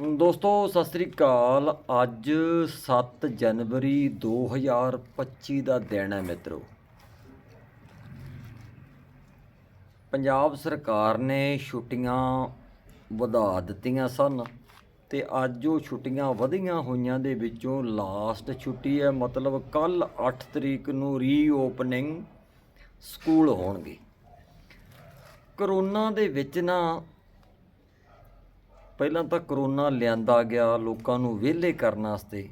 ਦੋਸਤੋ, ਸਤਿ ਸ੍ਰੀ ਅਕਾਲ। ਅੱਜ 7 ਜਨਵਰੀ 2025 ਦਾ ਦਿਨ ਹੈ ਮਿੱਤਰੋ। ਪੰਜਾਬ ਸਰਕਾਰ ਨੇ ਛੁੱਟੀਆਂ ਵਧਾ ਦਿੱਤੀਆਂ ਸਨ ਤੇ ਅੱਜ ਉਹ ਛੁੱਟੀਆਂ ਵਧੀਆਂ ਹੋਈਆਂ ਦੇ ਵਿੱਚੋਂ ਲਾਸਟ ਛੁੱਟੀ ਹੈ। ਮਤਲਬ ਕੱਲ 8 ਤਰੀਕ ਨੂੰ ਰੀਓਪਨਿੰਗ ਸਕੂਲ ਹੋਣਗੇ। ਕਰੋਨਾ ਦੇ ਵਿੱਚ ਨਾ ਪਹਿਲਾਂ ਤਾਂ ਕਰੋਨਾ ਲਿਆਂਦਾ ਗਿਆ ਲੋਕਾਂ ਨੂੰ ਵਿਹਲੇ ਕਰਨ ਵਾਸਤੇ।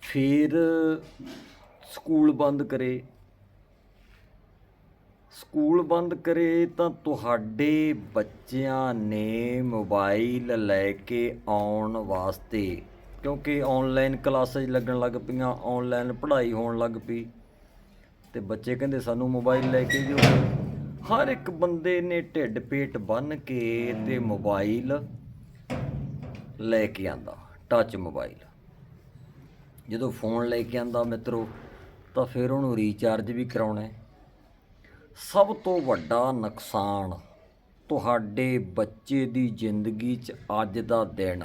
ਫਿਰ ਸਕੂਲ ਬੰਦ ਕਰੇ। ਸਕੂਲ ਬੰਦ ਕਰੇ ਤਾਂ ਤੁਹਾਡੇ ਬੱਚਿਆਂ ਨੇ ਮੋਬਾਈਲ ਲੈ ਕੇ ਆਉਣ ਵਾਸਤੇ, ਕਿਉਂਕਿ ਆਨਲਾਈਨ ਕਲਾਸਾਂ ਲੱਗਣ ਲੱਗ ਪਈਆਂ ਆਨਲਾਈਨ ਪੜ੍ਹਾਈ ਹੋਣ ਲੱਗ ਪਈ। ਤੇ ਬੱਚੇ ਕਹਿੰਦੇ, ਸਾਨੂੰ ਮੋਬਾਈਲ ਲੈ ਕੇ ਦਿਓ। ਹਰ ਇੱਕ ਬੰਦੇ ਨੇ ਢਿੱਡ ਪੇਟ ਬੰਨ ਕੇ ਤੇ ਮੋਬਾਈਲ ਲੈ ਕੇ ਆਂਦਾ ਟੱਚ ਮੋਬਾਈਲ। ਜਦੋਂ ਫੋਨ ਲੈ ਕੇ ਆਂਦਾ ਮਿੱਤਰੋ ਤਾਂ ਫਿਰ ਉਹਨੂੰ ਰੀਚਾਰਜ ਵੀ ਕਰਾਉਣਾ ਹੈ। ਸਭ ਤੋਂ ਵੱਡਾ ਨੁਕਸਾਨ ਤੁਹਾਡੇ ਬੱਚੇ ਦੀ ਜ਼ਿੰਦਗੀ 'ਚ ਅੱਜ ਦਾ ਦਿਨ।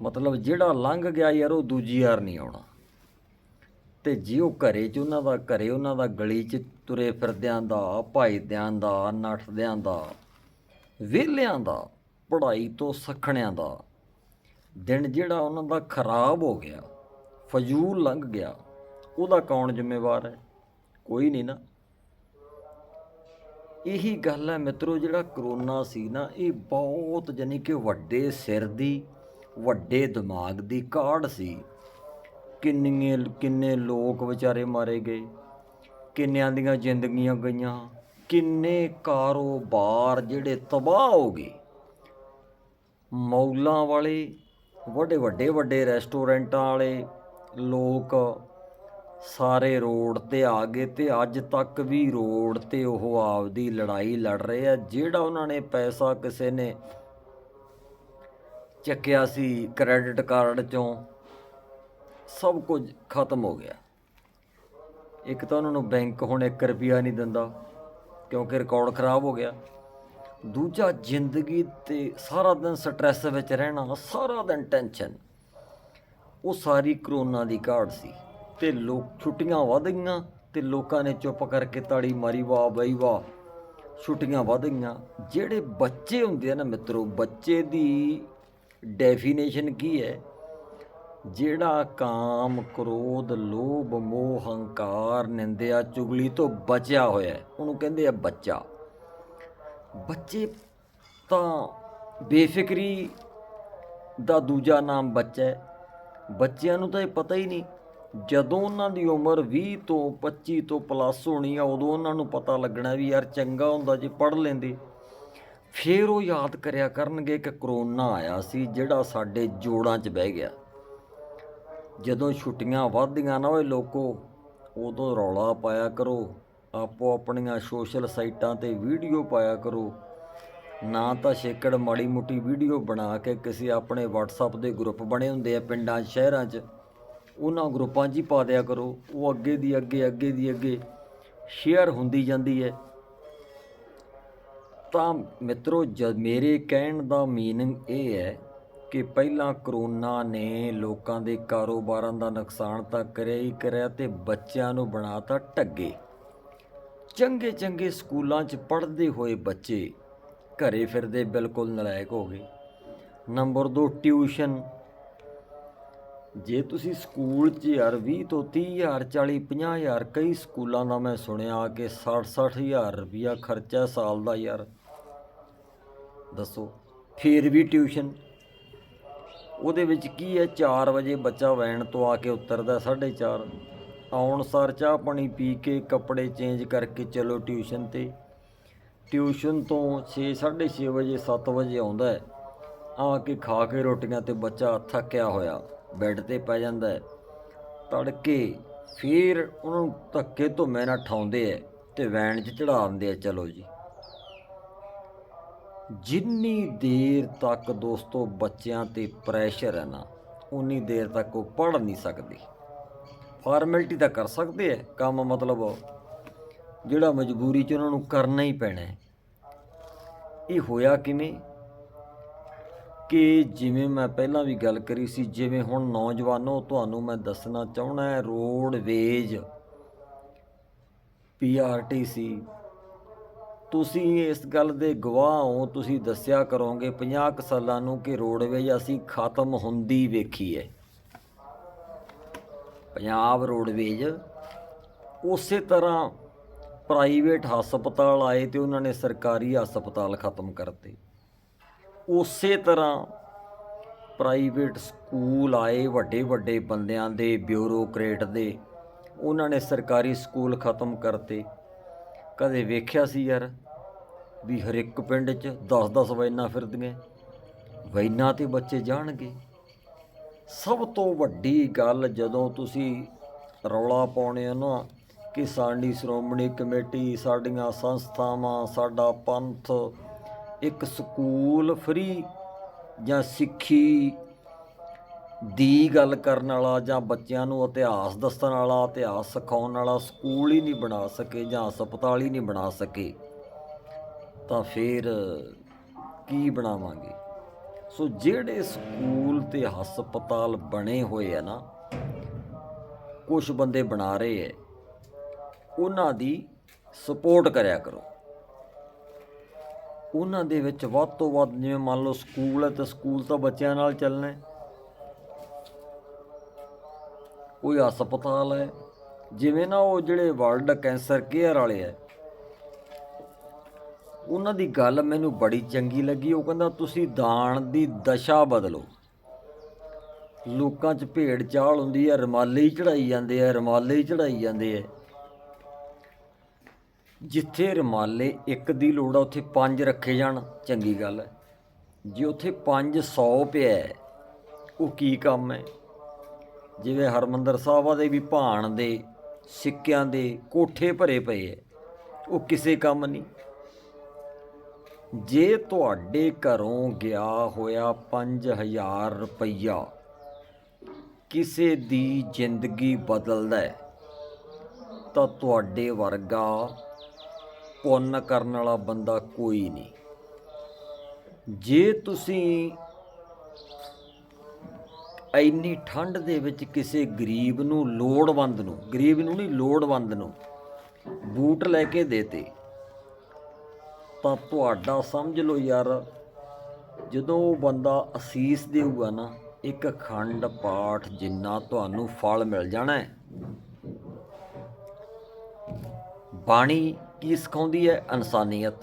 ਮਤਲਬ ਜਿਹੜਾ ਲੰਘ ਗਿਆ ਯਾਰ ਉਹ ਦੂਜੀ ਵਾਰ ਨਹੀਂ ਆਉਣਾ। ਤੇ ਜੇ ਉਹ ਘਰੇ 'ਚ, ਉਹਨਾਂ ਦਾ ਘਰੇ ਉਹਨਾਂ ਦਾ ਗਲੀ 'ਚ ਤੁਰੇ ਫਿਰਦਿਆਂ ਦਾ, ਭਾਈਦਿਆਂ ਦਾ, ਨੱਠਦਿਆਂ ਦਾ, ਵਿਹਲਿਆਂ ਦਾ, ਪੜ੍ਹਾਈ ਤੋਂ ਸਖਣਿਆਂ ਦਾ, ਦਿਨ ਜਿਹੜਾ ਉਹਨਾਂ ਦਾ ਖਰਾਬ ਹੋ ਗਿਆ, ਫਜ਼ੂਲ ਲੰਘ ਗਿਆ, ਉਹਦਾ ਕੌਣ ਜ਼ਿੰਮੇਵਾਰ ਹੈ? ਕੋਈ ਨਹੀਂ ਨਾ। ਇਹੀ ਗੱਲ ਹੈ ਮਿੱਤਰੋ, ਜਿਹੜਾ ਕਰੋਨਾ ਸੀ ਨਾ, ਇਹ ਬਹੁਤ ਜਾਨੀ ਕਿ ਵੱਡੇ ਸਿਰ ਦੀ, ਵੱਡੇ ਦਿਮਾਗ ਦੀ ਕਾਢ ਸੀ। ਕਿੰਨੇ ਕਿੰਨੇ ਲੋਕ ਵਿਚਾਰੇ ਮਾਰੇ ਗਏ, ਕਿੰਨਿਆਂ ਦੀਆਂ ਜ਼ਿੰਦਗੀਆਂ ਗਈਆਂ, ਕਿੰਨੇ ਕਾਰੋਬਾਰ ਜਿਹੜੇ ਤਬਾਹ ਹੋ ਗਏ। ਮੌਲਾਂ ਵਾਲੇ, ਵੱਡੇ ਵੱਡੇ ਵੱਡੇ ਰੈਸਟੋਰੈਂਟਾਂ ਵਾਲੇ ਲੋਕ ਸਾਰੇ ਰੋਡ ਤੇ ਆ ਗਏ ਤੇ ਅੱਜ ਤੱਕ ਵੀ ਰੋਡ ਤੇ ਉਹ ਆਪਦੀ ਲੜਾਈ ਲੜ ਰਹੇ ਆ, ਜਿਹੜਾ ਉਹਨਾਂ ਨੇ ਪੈਸਾ ਕਿਸੇ ਨੇ ਚੱਕਿਆ ਸੀ ਕ੍ਰੈਡਿਟ ਕਾਰਡ ਚੋਂ ਸਭ ਕੁਝ ਖਤਮ ਹੋ ਗਿਆ। ਇੱਕ ਤਾਂ ਉਹਨਾਂ ਨੂੰ ਬੈਂਕ ਹੁਣ 1 ਰੁਪਿਆ ਨਹੀਂ ਦਿੰਦਾ, ਕਿਉਂਕਿ ਰਿਕਾਰਡ ਖਰਾਬ ਹੋ ਗਿਆ। ਦੂਜਾ, ਜ਼ਿੰਦਗੀ ਤੇ ਸਾਰਾ ਦਿਨ ਸਟ੍ਰੈਸ ਵਿੱਚ ਰਹਿਣਾ, ਸਾਰਾ ਦਿਨ ਟੈਨਸ਼ਨ। ਉਹ ਸਾਰੀ ਕਰੋਨਾ ਦੀ ਘਾੜ ਸੀ ਤੇ ਲੋਕ ਛੁੱਟੀਆਂ ਵਧ ਗਈਆਂ ਤੇ ਲੋਕਾਂ ਨੇ ਚੁੱਪ ਕਰਕੇ ਤਾੜੀ ਮਾਰੀ, ਵਾਹ ਬਈ ਵਾਹ, ਛੁੱਟੀਆਂ ਵਧ ਗਈਆਂ। ਜਿਹੜੇ ਬੱਚੇ ਹੁੰਦੇ ਆ ਨਾ ਮਿੱਤਰੋ, ਬੱਚੇ ਦੀ ਡੈਫੀਨੇਸ਼ਨ ਕੀ ਹੈ? ਜਿਹੜਾ ਕਾਮ, ਕ੍ਰੋਧ, ਲੋਭ, ਮੋਹ, ਹੰਕਾਰ, ਨਿੰਦਿਆ, ਚੁਗਲੀ ਤੋਂ ਬਚਿਆ ਹੋਇਆ ਉਹਨੂੰ ਕਹਿੰਦੇ ਆ ਬੱਚਾ। ਬੱਚੇ ਤਾਂ ਬੇਫਿਕਰੀ ਦਾ ਦੂਜਾ ਨਾਮ ਬੱਚਾ ਹੈ। ਬੱਚਿਆਂ ਨੂੰ ਤਾਂ ਇਹ ਪਤਾ ਹੀ ਨਹੀਂ। ਜਦੋਂ ਉਹਨਾਂ ਦੀ ਉਮਰ 20 ਤੋਂ 25 ਤੋਂ ਪਲੱਸ ਹੋਣੀ ਆ, ਉਦੋਂ ਉਹਨਾਂ ਨੂੰ ਪਤਾ ਲੱਗਣਾ ਵੀ ਯਾਰ ਚੰਗਾ ਹੁੰਦਾ ਜੇ ਪੜ੍ਹ ਲੈਂਦੇ। ਫਿਰ ਉਹ ਯਾਦ ਕਰਿਆ ਕਰਨਗੇ ਕਿ ਕਰੋਨਾ ਆਇਆ ਸੀ, ਜਿਹੜਾ ਸਾਡੇ ਜੋੜਾਂ 'ਚ ਬਹਿ ਗਿਆ। ਜਦੋਂ ਛੁੱਟੀਆਂ ਵੱਧਦੀਆਂ ਨਾ ਓਏ ਲੋਕੋ, ਉਦੋਂ ਰੌਲਾ ਪਾਇਆ ਕਰੋ। ਆਪੋ ਆਪਣੀਆਂ ਸੋਸ਼ਲ ਸਾਈਟਾਂ ਤੇ ਵੀਡੀਓ ਪਾਇਆ ਕਰੋ। ਨਾ ਤਾਂ ਛੇਕੜ ਮਾੜੀ ਮੁੱਟੀ ਵੀਡੀਓ ਬਣਾ ਕੇ ਕਿਸੇ ਆਪਣੇ WhatsApp ਦੇ ਗਰੁੱਪ ਬਣੇ ਹੁੰਦੇ ਆ ਪਿੰਡਾਂ, ਸ਼ਹਿਰਾਂ 'ਚ। ਉਹਨਾਂ ਗਰੁੱਪਾਂ 'ਚ ਹੀ ਪਾ ਦਿਆ ਕਰੋ। ਉਹ ਅੱਗੇ ਦੀ ਅੱਗੇ ਅੱਗੇ ਦੀ ਅੱਗੇ ਸ਼ੇਅਰ ਹੁੰਦੀ ਜਾਂਦੀ ਹੈ ਤਾਂ ਮਿੱਤਰੋ ਜਦ ਮੇਰੇ ਕਹਿਣ ਦਾ ਮੀਨਿੰਗ ਇਹ ਹੈ ਕਿ ਪਹਿਲਾਂ ਕਰੋਨਾ ਨੇ ਲੋਕਾਂ ਦੇ ਕਾਰੋਬਾਰਾਂ ਦਾ ਨੁਕਸਾਨ ਤਾਂ ਕਰਿਆ ਹੀ ਕਰਿਆ ਤੇ ਬੱਚਿਆਂ ਨੂੰ ਬਣਾਤਾ ਢੱਗੇ ਚੰਗੇ ਚੰਗੇ ਸਕੂਲਾਂ 'ਚ ਪੜ੍ਹਦੇ ਹੋਏ ਬੱਚੇ ਘਰੇ ਫਿਰਦੇ ਬਿਲਕੁਲ ਨਲਾਇਕ ਹੋ ਗਏ। Number 2 tuition. ਜੇ ਤੁਸੀਂ ਸਕੂਲ 'ਚ ਯਾਰ 20 ਤੋਂ 30 ਹਜ਼ਾਰ 40 50 ਹਜ਼ਾਰ, ਕਈ ਸਕੂਲਾਂ ਦਾ ਮੈਂ ਸੁਣਿਆ ਕਿ 60 60 ਹਜ਼ਾਰ ਰੁਪਇਆ ਖਰਚਾ ਸਾਲ ਦਾ ਯਾਰ। ਦੱਸੋ, ਫੇਰ ਵੀ ਟਿਊਸ਼ਨ? ਉਹਦੇ ਵਿੱਚ ਕੀ ਹੈ? 4 ਵਜੇ ਬੱਚਾ ਵੈਨ ਤੋਂ ਆ ਕੇ ਉਤਰਦਾ 4:30 ਆਉਣ ਸਾਰ ਚਾਹ ਪਾਣੀ ਪੀ ਕੇ ਕੱਪੜੇ ਚੇਂਜ ਕਰਕੇ ਚਲੋ ਟਿਊਸ਼ਨ ਤੇ। ਟਿਊਸ਼ਨ ਤੋਂ 6 6:30 ਵਜੇ 7 ਵਜੇ ਆਉਂਦਾ ਹੈ। ਆ ਕੇ ਖਾ ਕੇ ਰੋਟੀਆਂ ਤੇ ਬੱਚਾ ਥੱਕਿਆ ਹੋਇਆ, ਬੈੱਡ ਤੇ ਪੈ ਜਾਂਦਾ ਹੈ। ਤੜਕੇ ਫਿਰ ਉਹਨੂੰ ਧੱਕੇ ਧੁੰਮੇ ਨਾਲ ਠਾਉਂਦੇ ਐ ਤੇ ਵੈਨ 'ਚ ਚੜਾ ਦਿੰਦੇ ਆ ਚਲੋ ਜੀ। ਜਿੰਨੀ ਦੇਰ ਤੱਕ ਦੋਸਤੋ ਬੱਚਿਆਂ ਤੇ ਪ੍ਰੈਸ਼ਰ ਹੈ ਨਾ, ਉਨੀ ਦੇਰ ਤੱਕ ਉਹ ਪੜ੍ਹ ਨਹੀਂ ਸਕਦੇ। ਫਾਰਮੈਲਿਟੀ ਤਾਂ ਕਰ ਸਕਦੇ ਐ ਕੰਮ ਮਤਲਬ ਜਿਹੜਾ ਮਜਬੂਰੀ 'ਚ ਉਹਨਾਂ ਨੂੰ ਕਰਨਾ ਹੀ ਪੈਣਾ ਇਹ ਹੋਇਆ ਕਿਵੇਂ? ਕਿ ਜਿਵੇਂ ਮੈਂ ਪਹਿਲਾਂ ਵੀ ਗੱਲ ਕਰੀ ਸੀ, ਜਿਵੇਂ ਹੁਣ ਨੌਜਵਾਨੋ, ਤੁਹਾਨੂੰ ਮੈਂ ਦੱਸਣਾ ਚਾਹਣਾ ਹੈ ਰੋਡਵੇਜ ਪੀਆਰਟੀਸੀ ਤੁਸੀਂ ਇਸ ਗੱਲ ਦੇ ਗਵਾਹ ਹੋ, ਤੁਸੀਂ ਦੱਸਿਆ ਕਰੋਗੇ 50 ਕੁ ਸਾਲਾਂ ਨੂੰ ਕਿ ਰੋਡਵੇਜ ਅਸੀਂ ਖਤਮ ਹੁੰਦੀ ਵੇਖੀ ਹੈ। ਪੰਜਾਬ ਰੋਡਵੇਜ ਉਸੇ ਤਰ੍ਹਾਂ ਪ੍ਰਾਈਵੇਟ ਹਸਪਤਾਲ ਆਏ ਤੇ ਉਹਨਾਂ ਨੇ ਸਰਕਾਰੀ ਹਸਪਤਾਲ ਖਤਮ ਕਰਤੇ। ਉਸੇ ਤਰ੍ਹਾਂ ਪ੍ਰਾਈਵੇਟ ਸਕੂਲ ਆਏ ਵੱਡੇ ਵੱਡੇ ਬੰਦਿਆਂ ਦੇ, ਬਿਊਰੋਕਰੇਟ ਦੇ, ਉਹਨਾਂ ਨੇ ਸਰਕਾਰੀ ਸਕੂਲ ਖਤਮ ਕਰਤੇ। ਕਦੇ ਵੇਖਿਆ ਸੀ ਯਾਰ? ਵੀ ਹਰ ਇੱਕ ਪਿੰਡ 'ਚ 10-10 ਵੈਨਾਂ ਫਿਰਦੀਆਂ। ਵੈਨਾਂ ਤੇ ਬੱਚੇ ਜਾਣਗੇ। ਸਭ ਤੋਂ ਵੱਡੀ ਗੱਲ ਜਦੋਂ ਤੁਸੀਂ ਰੌਲਾ ਪਾਉਣੇ ਹੋ ਨਾ ਕਿ ਸਾਡੀ ਸ਼੍ਰੋਮਣੀ ਕਮੇਟੀ, ਸਾਡੀਆਂ ਸੰਸਥਾਵਾਂ, ਸਾਡਾ ਪੰਥ ਇੱਕ ਸਕੂਲ ਫਰੀ ਜਾਂ ਸਿੱਖੀ ਦੀ ਗੱਲ ਕਰਨ ਵਾਲਾ ਜਾਂ ਬੱਚਿਆਂ ਨੂੰ ਇਤਿਹਾਸ ਦੱਸਣ ਵਾਲਾ, ਇਤਿਹਾਸ ਸਿਖਾਉਣ ਵਾਲਾ ਸਕੂਲ ਹੀ ਨਹੀਂ ਬਣਾ ਸਕੇ ਜਾਂ ਹਸਪਤਾਲ ਹੀ ਨਹੀਂ ਬਣਾ ਸਕੇ। ਤਾਂ ਫਿਰ ਕੀ ਬਣਾਵਾਂਗੇ? ਸੋ ਜਿਹੜੇ ਸਕੂਲ ਤੇ ਹਸਪਤਾਲ ਬਣੇ ਹੋਏ ਆ ਨਾ ਕੁਝ ਬੰਦੇ ਬਣਾ ਰਹੇ ਐ, ਉਹਨਾਂ ਦੀ ਸਪੋਰਟ ਕਰਿਆ ਕਰੋ। ਉਹਨਾਂ ਦੇ ਵਿੱਚ ਵੱਧ ਤੋਂ ਵੱਧ, ਜਿਵੇਂ ਮੰਨ ਲਓ ਸਕੂਲ ਹੈ ਤਾਂ ਸਕੂਲ ਤਾਂ ਬੱਚਿਆਂ ਨਾਲ ਚੱਲਣਾ ਹੈ ਕੋਈ ਹਸਪਤਾਲ ਹੈ ਜਿਵੇਂ ਨਾ ਉਹ ਜਿਹੜੇ ਵਰਲਡ ਕੈਂਸਰ ਕੇਅਰ ਵਾਲੇ ਹੈ ਉਹਨਾਂ ਦੀ ਗੱਲ ਮੈਨੂੰ ਬੜੀ ਚੰਗੀ ਲੱਗੀ। ਉਹ ਕਹਿੰਦਾ, ਤੁਸੀਂ ਦਾਨ ਦੀ ਦਸ਼ਾ ਬਦਲੋ। ਲੋਕਾਂ 'ਚ ਭੇਡ ਚਾਲ ਹੁੰਦੀ ਹੈ ਰਮਾਲੇ ਹੀ ਚੜਾਈ ਜਾਂਦੇ ਆ, ਰਮਾਲੇ ਹੀ ਚੜਾਈ ਜਾਂਦੇ ਆ। ਜਿੱਥੇ ਰਮਾਲੇ ਇੱਕ ਦੀ ਲੋੜ ਆ, ਉੱਥੇ ਪੰਜ ਰੱਖੇ ਜਾਣ। ਚੰਗੀ ਗੱਲ ਹੈ ਜੇ ਉੱਥੇ 500 ਪਿਆ ਉਹ ਕੀ ਕੰਮ ਹੈ? ਜਿਵੇਂ ਹਰਮੰਦਰ ਸਾਹਿਬਾਂ ਦੇ ਵੀ ਭਾਣ ਦੇ, ਸਿੱਕਿਆਂ ਦੇ ਕੋਠੇ ਭਰੇ ਪਏ ਹੈ, ਉਹ ਕਿਸੇ ਕੰਮ ਨਹੀਂ। ਜੇ ਤੁਹਾਡੇ ਘਰੋਂ ਗਿਆ ਹੋਇਆ 5000 ਰੁਪਈਆ ਕਿਸੇ ਦੀ ਜ਼ਿੰਦਗੀ ਬਦਲਦਾ ਹੈ, ਤਾਂ ਤੁਹਾਡੇ ਵਰਗਾ ਪੁੰਨ ਕਰਨ ਵਾਲਾ ਬੰਦਾ ਕੋਈ ਨਹੀਂ। ਜੇ ਤੁਸੀਂ ਇੰਨੀ ਠੰਡ ਦੇ ਵਿੱਚ ਕਿਸੇ ਗਰੀਬ ਨੂੰ, ਲੋੜਵੰਦ ਨੂੰ, ਗਰੀਬ ਨੂੰ ਨਹੀਂ, ਲੋੜਵੰਦ ਨੂੰ ਬੂਟ ਲੈ ਕੇ ਦੇਤੇ ਤਾਂ ਤੁਹਾਡਾ ਸਮਝ ਲਓ ਯਾਰ, ਜਦੋਂ ਉਹ ਬੰਦਾ ਅਸੀਸ ਦੇਊਗਾ ਨਾ, ਇੱਕ ਖੰਡ ਪਾਠ ਜਿੰਨਾ ਤੁਹਾਨੂੰ ਫਲ ਮਿਲ ਜਾਣਾ ਹੈ। ਬਾਣੀ ਕੀ ਸਿਖਾਉਂਦੀ ਹੈ? ਇਨਸਾਨੀਅਤ।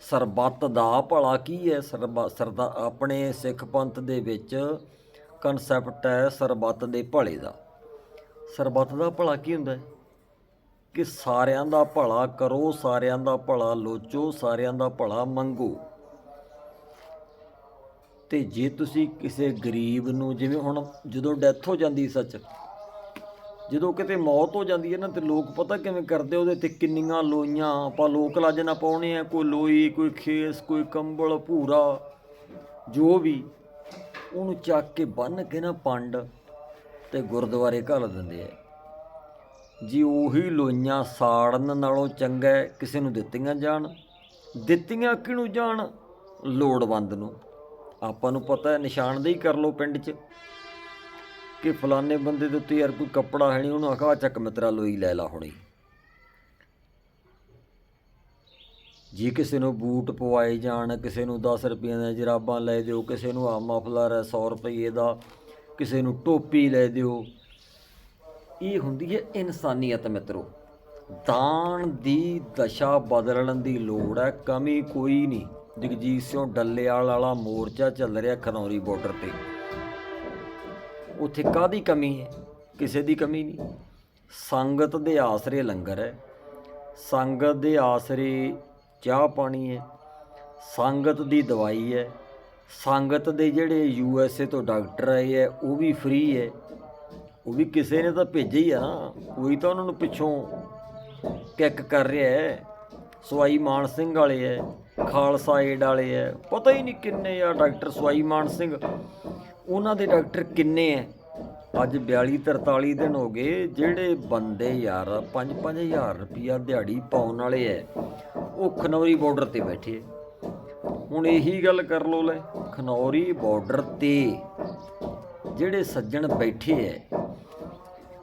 ਸਰਬੱਤ ਦਾ ਭਲਾ ਕੀ ਹੈ? ਸਰਬ, ਸਰਦਾ ਆਪਣੇ ਸਿੱਖ ਪੰਥ ਦੇ ਵਿੱਚ ਕਨਸੈਪਟ ਹੈ ਸਰਬੱਤ ਦੇ ਭਲੇ ਦਾ। ਸਰਬੱਤ ਦਾ ਭਲਾ ਕੀ ਹੁੰਦਾ ਹੈ? ਕਿ ਸਾਰਿਆਂ ਦਾ ਭਲਾ ਕਰੋ, ਸਾਰਿਆਂ ਦਾ ਭਲਾ ਲੋਚੋ, ਸਾਰਿਆਂ ਦਾ ਭਲਾ ਮੰਗੋ। ਤੇ ਜੇ ਤੁਸੀਂ ਕਿਸੇ ਗਰੀਬ ਨੂੰ, ਜਿਵੇਂ ਹੁਣ ਜਦੋਂ ਡੈਥ ਹੋ ਜਾਂਦੀ ਸੱਚ, ਜਦੋਂ ਕਿਤੇ ਮੌਤ ਹੋ ਜਾਂਦੀ ਹੈ ਨਾ, ਤੇ ਲੋਕ ਪਤਾ ਕਿਵੇਂ ਕਰਦੇ ਉਹਦੇ ਤੇ ਕਿੰਨੀਆਂ ਲੋਈਆਂ, ਆਪਾਂ ਲੋਕ ਲੱਜ ਨਾ ਪਾਉਣੇ ਆ, ਕੋਈ ਲੋਈ, ਕੋਈ ਖੇਸ, ਕੋਈ ਕੰਬਲ, ਭੂਰਾ, ਜੋ ਵੀ, ਉਹਨੂੰ ਚੱਕ ਕੇ ਬੰਨ ਕੇ ਨਾ ਪੰਡ ਤੇ ਗੁਰਦੁਆਰੇ ਘੱਲ ਦਿੰਦੇ ਆ। ਜੀ ਉਹੀ ਲੋਈਆਂ ਸਾੜਨ ਨਾਲੋਂ ਚੰਗਾ ਕਿਸੇ ਨੂੰ ਦਿੱਤੀਆਂ ਜਾਣ। ਦਿੱਤੀਆਂ ਕਿਹਨੂੰ ਜਾਣ? ਲੋੜਵੰਦ ਨੂੰ। ਆਪਾਂ ਨੂੰ ਪਤਾ ਹੈ ਨਿਸ਼ਾਨਦੇਹੀ ਕਰ ਲਓ ਪਿੰਡ 'ਚ ਕਿ ਫਲਾਣੇ ਬੰਦੇ ਦੇ ਉੱਤੇ ਯਾਰ ਕੋਈ ਕੱਪੜਾ ਹੈ ਨਹੀਂ, ਉਹਨੂੰ ਆਖਾ ਚੱਕ ਮਿੱਤਰਾ ਲੋਈ ਲੈ ਲਾ ਹੁਣੀ। ਜੇ ਕਿਸੇ ਨੂੰ ਬੂਟ ਪਵਾਏ ਜਾਣ, ਕਿਸੇ ਨੂੰ 10 ਰੁਪਈਆਂ ਦੀਆਂ ਜਰਾਬਾਂ ਲੈ ਦਿਓ, ਕਿਸੇ ਨੂੰ ਆਮਾ ਮਫਲਰ ਹੈ 100 ਰੁਪਏ ਦਾ, ਕਿਸੇ ਨੂੰ ਟੋਪੀ ਲੈ ਦਿਓ ਇਹ ਹੁੰਦੀ ਹੈ ਇਨਸਾਨੀਅਤ ਮਿੱਤਰੋ। ਦਾਨ ਦੀ ਦਸ਼ਾ ਬਦਲਣ ਦੀ ਲੋੜ ਹੈ, ਕਮੀ ਕੋਈ ਨਹੀਂ। ਜਗਜੀਤ ਸਿੰਘ ਡੱਲੇਵਾਲ ਵਾਲਾ ਮੋਰਚਾ ਚੱਲ ਰਿਹਾ ਖਨੌਰੀ ਬਾਰਡਰ ਤੇ। ਉੱਥੇ ਕਾਦੀ ਕਮੀ ਹੈ? ਕਿਸੇ ਦੀ ਕਮੀ ਨਹੀਂ। ਸੰਗਤ ਦੇ ਆਸਰੇ ਲੰਗਰ ਹੈ। ਸੰਗਤ ਦੇ ਆਸਰੇ ਚਾਹ ਪਾਣੀ ਹੈ। ਸੰਗਤ ਦੀ ਦਵਾਈ ਹੈ। ਸੰਗਤ ਦੇ ਜਿਹੜੇ ਯੂ ਐਸ ਏ ਤੋਂ ਡਾਕਟਰ ਆਏ ਹੈ, ਉਹ ਵੀ ਫ੍ਰੀ ਹੈ। ਉਹ ਵੀ ਕਿਸੇ ਨੇ ਤਾਂ ਭੇਜਿਆ ਹੀ ਆ। ਨਾ ਕੋਈ ਤਾਂ ਉਹਨਾਂ ਨੂੰ ਪਿੱਛੋਂ ਕਿੱਕ ਕਰ ਰਿਹਾ ਹੈ। ਸਵਾਈ ਮਾਨ ਸਿੰਘ ਵਾਲੇ ਹੈ, ਖਾਲਸਾ ਏਡ ਵਾਲੇ ਹੈ। ਪਤਾ ਹੀ ਨਹੀਂ ਕਿੰਨੇ ਆ ਡਾਕਟਰ ਸਵਾਈ ਮਾਨ ਸਿੰਘ। ਉਹਨਾਂ ਦੇ ਡਾਕਟਰ ਕਿੰਨੇ ਐ ਅੱਜ 42 43 ਦਿਨ ਹੋ ਗਏ, ਜਿਹੜੇ ਬੰਦੇ ਯਾਰ 5-5000 ਰੁਪਿਆ ਦਿਹਾੜੀ ਪਾਉਣ ਵਾਲੇ ਐ ਉਹ ਖਨੌਰੀ ਬਾਰਡਰ ਤੇ ਬੈਠੇ ਹੁਣ ਇਹੀ ਗੱਲ ਕਰ ਲੋ ਲੈ, ਖਨੌਰੀ ਬਾਰਡਰ ਤੇ ਜਿਹੜੇ ਸੱਜਣ ਬੈਠੇ ਐ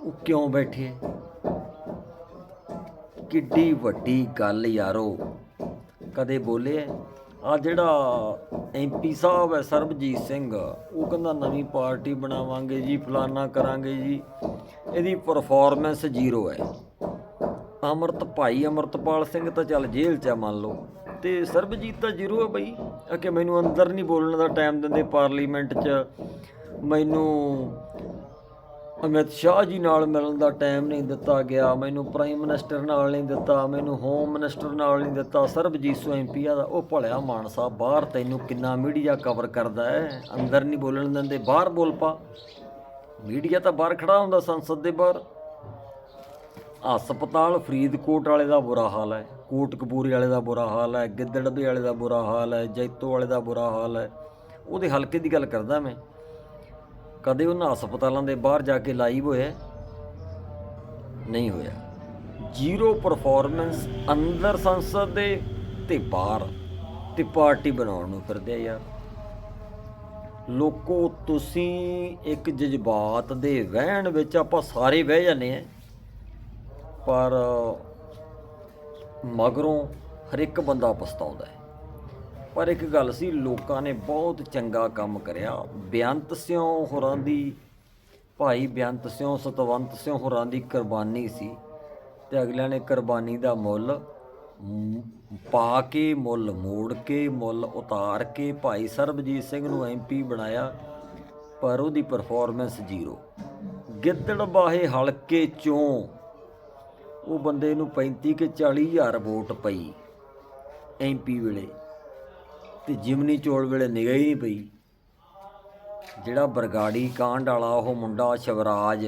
ਉਹ ਕਿਉਂ ਬੈਠੇ ਕਿੱਡੀ ਵੱਡੀ ਗੱਲ ਯਾਰੋ। ਕਦੇ ਬੋਲੇ ਆ ਜਿਹੜਾ ਐਮਪੀ ਸਾਹਿਬ ਹੈ ਸਰਬਜੀਤ ਸਿੰਘ, ਉਹ ਕਹਿੰਦਾ ਨਵੀਂ ਪਾਰਟੀ ਬਣਾਵਾਂਗੇ ਜੀ, ਫਲਾਨਾ ਕਰਾਂਗੇ ਜੀ। ਇਹਦੀ ਪਰਫਾਰਮੈਂਸ ਜ਼ੀਰੋ ਹੈ ਅਮਰਤ ਭਾਈ ਅਮਰਤਪਾਲ ਸਿੰਘ ਤਾਂ ਚੱਲ ਜੇਲ੍ਹ 'ਚ ਆ ਮੰਨ ਲਓ। ਤੇ ਸਰਬਜੀਤ ਤਾਂ ਜ਼ੀਰੋ ਹੈ ਬਈ। ਆ ਕਿ ਮੈਨੂੰ ਅੰਦਰ ਨਹੀਂ ਬੋਲਣ ਦਾ ਟਾਈਮ ਦਿੰਦੇ ਪਾਰਲੀਮੈਂਟ 'ਚ। ਮੈਨੂੰ ਅਮਿਤ ਸ਼ਾਹ ਜੀ ਨਾਲ ਮਿਲਣ ਦਾ ਟਾਈਮ ਨਹੀਂ ਦਿੱਤਾ ਗਿਆ, ਮੈਨੂੰ ਪ੍ਰਾਈਮ ਮਿਨਿਸਟਰ ਨਾਲ ਨਹੀਂ ਦਿੱਤਾ, ਮੈਨੂੰ ਹੋਮ ਮਿਨਿਸਟਰ ਨਾਲ ਨਹੀਂ ਦਿੱਤਾ, ਸਰਬਜੀਤ ਸਿੰਘ ਐਮਪੀ ਦਾ, ਉਹ ਭਲਿਆ ਮਾਨ ਸਾਹਿਬ ਬਾਹਰ ਤੈਨੂੰ ਕਿੰਨਾ ਮੀਡੀਆ ਕਵਰ ਕਰਦਾ ਹੈ? ਅੰਦਰ ਨਹੀਂ ਬੋਲਣ ਦਿੰਦੇ, ਬਾਹਰ ਬੋਲ ਪਾ। ਮੀਡੀਆ ਤਾਂ ਬਾਹਰ ਖੜਾ ਹੁੰਦਾ ਸੰਸਦ ਦੇ ਬਾਹਰ। ਹਸਪਤਾਲ ਫਰੀਦਕੋਟ ਵਾਲੇ ਦਾ ਬੁਰਾ ਹਾਲ ਹੈ ਕੋਟ ਕਪੂਰੀ ਵਾਲੇ ਦਾ ਬੁਰਾ ਹਾਲ ਹੈ, ਗਿੱਦੜਬੇ ਵਾਲੇ ਦਾ ਬੁਰਾ ਹਾਲ ਹੈ, ਜੈਤੋ ਵਾਲੇ ਦਾ ਬੁਰਾ ਹਾਲ ਹੈ। ਉਹਦੇ ਹਲਕੇ ਦੀ ਗੱਲ ਕਰਦਾ ਮੈਂ। ਕਦੇ ਉਹਨਾਂ ਹਸਪਤਾਲਾਂ ਦੇ ਬਾਹਰ ਜਾ ਕੇ ਲਾਈਵ ਹੋਇਆ ਨਹੀਂ ਹੋਇਆ। ਜ਼ੀਰੋ ਪਰਫਾਰਮੈਂਸ ਅੰਦਰ ਸੰਸਦ ਦੇ ਤੇ ਬਾਹਰ ਤੇ ਪਾਰਟੀ ਬਣਾਉਣ ਨੂੰ ਫਿਰਦੇ ਆ ਯਾਰ। ਲੋਕੋ, ਤੁਸੀਂ ਇੱਕ ਜਜ਼ਬਾਤ ਦੇ ਵਹਿਣ ਵਿੱਚ ਆਪਾਂ ਸਾਰੇ ਵਹਿ ਜਾਂਦੇ ਆ। ਪਰ ਮਗਰੋਂ ਹਰ ਇੱਕ ਬੰਦਾ ਪਛਤਾਉਂਦਾ ਹੈ। ਪਰ ਇੱਕ ਗੱਲ ਸੀ, ਲੋਕਾਂ ਨੇ ਬਹੁਤ ਚੰਗਾ ਕੰਮ ਕਰਿਆ। ਬੇਅੰਤ ਸਿਉ ਹੋਰਾਂ ਦੀ, ਭਾਈ ਬੇਅੰਤ ਸਿਉ, ਸਤਵੰਤ ਸਿਉ ਹੋਰਾਂ ਦੀ ਕੁਰਬਾਨੀ ਸੀ ਤੇ ਅਗਲਿਆਂ ਨੇ ਕੁਰਬਾਨੀ ਦਾ ਮੁੱਲ ਪਾ ਕੇ, ਮੁੱਲ ਮੋੜ ਕੇ, ਮੁੱਲ ਉਤਾਰ ਕੇ ਭਾਈ ਸਰਬਜੀਤ ਸਿੰਘ ਨੂੰ ਐਮਪੀ ਬਣਾਇਆ, ਪਰ ਉਹਦੀ ਪਰਫਾਰਮੈਂਸ ਜ਼ੀਰੋ। ਗਿੱਦੜ ਬਾਹੇ ਹਲਕੇ ਚੋਂ ਉਹ ਬੰਦੇ ਨੂੰ 35 ਕਿ 40 ਹਜ਼ਾਰ ਵੋਟ ਪਈ ਐਮਪੀ ਵੇਲੇ। ਤੇ ਜਿਮਨੀ ਚੋਲ ਵੇਲੇ ਨਿਗਾਹ ਹੀ ਨਹੀਂ ਪਈ। ਜਿਹੜਾ ਬਰਗਾੜੀ ਕਾਂਡ ਵਾਲਾ, ਉਹ ਮੁੰਡਾ ਸ਼ਿਵਰਾਜ,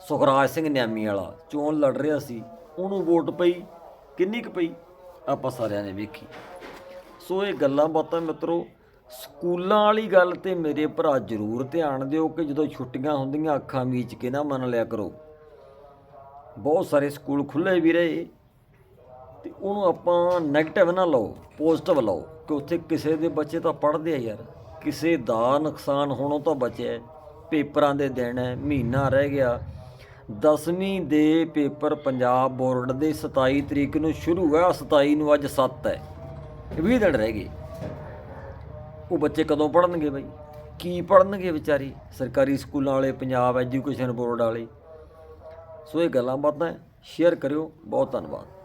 ਸੁਖਰਾਜ ਸਿੰਘ ਨਿਆਮੀ ਵਾਲਾ, ਚੋਣ ਲੜ ਰਿਹਾ ਸੀ। ਉਹਨੂੰ ਵੋਟ ਪਈ। ਕਿੰਨੀ ਕੁ ਪਈ? ਆਪਾਂ ਸਾਰਿਆਂ ਨੇ ਵੇਖੀ। ਸੋ ਇਹ ਗੱਲਾਂ ਬਾਤਾਂ ਮਿੱਤਰੋ, ਸਕੂਲਾਂ ਵਾਲੀ ਗੱਲ ਤੇ ਮੇਰੇ ਭਰਾ ਜ਼ਰੂਰ ਧਿਆਨ ਦਿਓ ਕਿ ਜਦੋਂ ਛੁੱਟੀਆਂ ਹੁੰਦੀਆਂ, ਅੱਖਾਂ ਮੀਚ ਕੇ ਨਾ ਮੰਨ ਲਿਆ ਕਰੋ। ਬਹੁਤ ਸਾਰੇ ਸਕੂਲ ਖੁੱਲੇ ਵੀ ਰਹੇ। ਤੇ ਉਹਨੂੰ ਆਪਾਂ 네ਗੇਟਿਵ ਨਾ ਲਓ ਪੋਜ਼ਿਟਿਵ ਲਓ, ਕਿ ਉੱਥੇ ਕਿਸੇ ਦੇ ਬੱਚੇ ਤਾਂ ਪੜ੍ਹਦੇ ਆ ਯਾਰ। ਕਿਸੇ ਦਾ ਨੁਕਸਾਨ ਹੋਣੋਂ ਤਾਂ ਬਚਿਆ ਪੇਪਰਾਂ ਦੇ ਦਿਨ ਹੈ, ਮਹੀਨਾ ਰਹਿ ਗਿਆ। 10ਵੀਂ ਦੇ ਪੇਪਰ ਪੰਜਾਬ ਬੋਰਡ ਦੇ 27 ਤਰੀਕ ਨੂੰ ਸ਼ੁਰੂ ਹੋਇਆ 27 ਨੂੰ ਅੱਜ 7 ਹੈ। 20 ਦਿਨ ਰਹਿ ਗਏ। ਉਹ ਬੱਚੇ ਕਦੋਂ ਪੜ੍ਹਨਗੇ ਬਈ? ਕੀ ਪੜ੍ਹਨਗੇ ਵਿਚਾਰੀ? ਸਰਕਾਰੀ ਸਕੂਲਾਂ ਵਾਲੇ, ਪੰਜਾਬ ਐਜੂਕੇਸ਼ਨ ਬੋਰਡ ਵਾਲੇ। ਸੋ ਇਹ ਗੱਲਾਂ ਬਾਤਾਂ ਸ਼ੇਅਰ ਕਰਿਓ। ਬਹੁਤ ਧੰਨਵਾਦ।